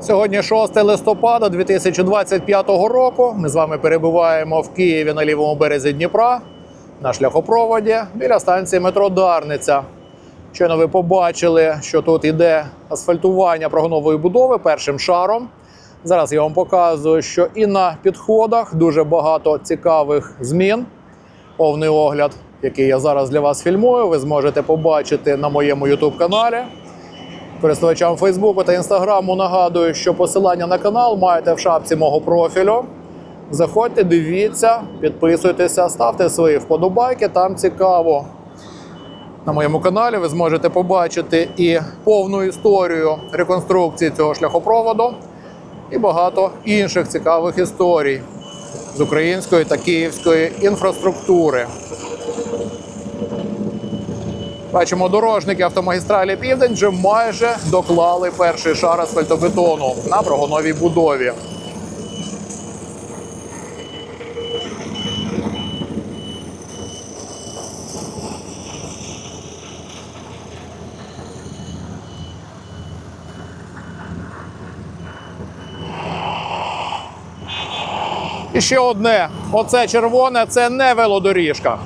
Сьогодні 6 листопада 2025 року. Ми з вами перебуваємо в Києві на лівому березі Дніпра на шляхопроводі біля станції метро Дарниця. Щойно ви побачили, що тут іде асфальтування прогонової будови першим шаром. Зараз я вам показую, що і на підходах дуже багато цікавих змін. Повний огляд, який я зараз для вас фільмую, ви зможете побачити на моєму YouTube каналі. Користувачам Фейсбуку та Інстаграму нагадую, що посилання на канал маєте в шапці мого профілю. Заходьте, дивіться, підписуйтеся, ставте свої вподобайки, там цікаво. На моєму каналі ви зможете побачити і повну історію реконструкції цього шляхопроводу, і багато інших цікавих історій з української та київської інфраструктури. Бачимо, дорожники автомагістралі Південь вже майже доклали перший шар асфальтобетону на прогоновій будові. І ще одне: оце червоне це не велодоріжка.